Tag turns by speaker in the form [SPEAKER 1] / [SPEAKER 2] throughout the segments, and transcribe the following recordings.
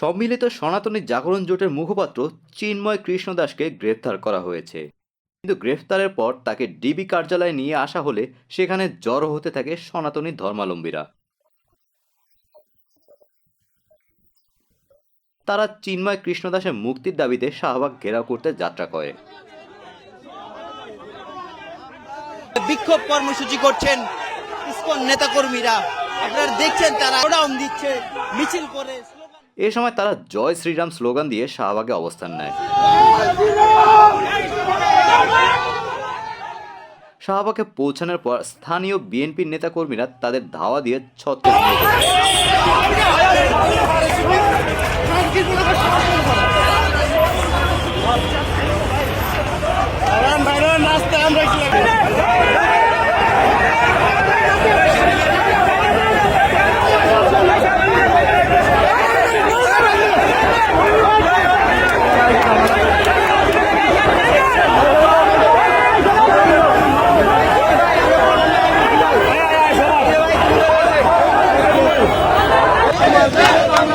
[SPEAKER 1] সম্মিলিত সনাতনী জাগরণ জোটের মুখপাত্র চিন্ময় কৃষ্ণ দাসকে গ্রেফতার করা হয়েছে। কিন্তু গ্রেফতারের পর তাকে ডিবি কার্যালয়ে নিয়ে আসা হলে সেখানে জড়ো হতে থাকে সনাতনী ধর্মালম্বীরা। তারা চিন্ময় কৃষ্ণ দাসের মুক্তির দাবিতে শাহবাগ ঘেরাও করতে যাত্রা করে।
[SPEAKER 2] বিক্ষোভ কর্মসূচি করছেন ইসকন নেতাকর্মীরা। আপনারা দেখছেন তারা দিচ্ছে, মিছিল করে।
[SPEAKER 1] এ সময় তারা জয় শ্রীরাম স্লোগান দিয়ে শাহবাগে অবস্থান নেয়। শাহবাগে পৌঁছানোর পর স্থানীয় বিএনপির নেতাকর্মীরা তাদের ধাওয়া দিয়ে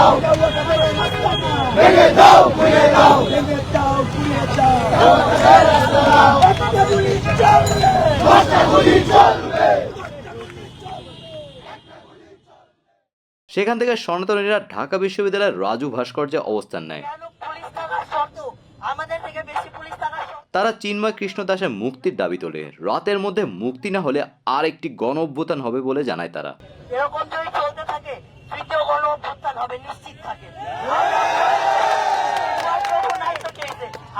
[SPEAKER 3] দাও ভেঙে দাও ঘুরিয়ে দাও ভেঙে দাও ঘুরিয়ে দাও একটা গুলি চলবে একটা গুলি চলবে
[SPEAKER 1] সেখান থেকে সনাতনীরা ঢাকা বিশ্ববিদ্যালয়ের রাজু ভাস্কর্যে অবস্থান নেয় তারা চিন্ময় কৃষ্ণ দাসের মুক্তির দাবি তোলে। রাতের মধ্যে মুক্তি না হলে আর একটি গণ অভ্যুত্থান হবে বলে জানায় তারা।
[SPEAKER 4] এরকম যদি তৃতীয় গণ অভ্যুত্থান হবে, নিশ্চিত থাকে।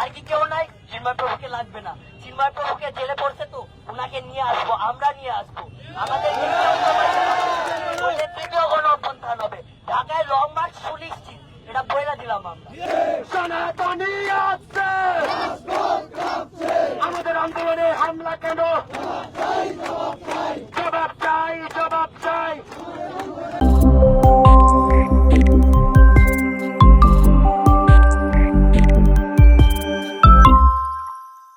[SPEAKER 4] আর কি কেউ নাই? চিন্ময় প্রভুকে লাগবে না। চিন্ময় প্রভুকে জেলে পড়ছে তো ওনাকে নিয়ে আসব, আমরা নিয়ে আসব। আমাদের তৃতীয় গণ অভ্যুত্থান হবে। ঢাকায় লং মার্চ সুনিশ্চিত। এটা বইলা দিলাম আমরা।
[SPEAKER 3] আমাদের আন্দোলনে হামলা কেন? জবাব চাই জবাব চাই।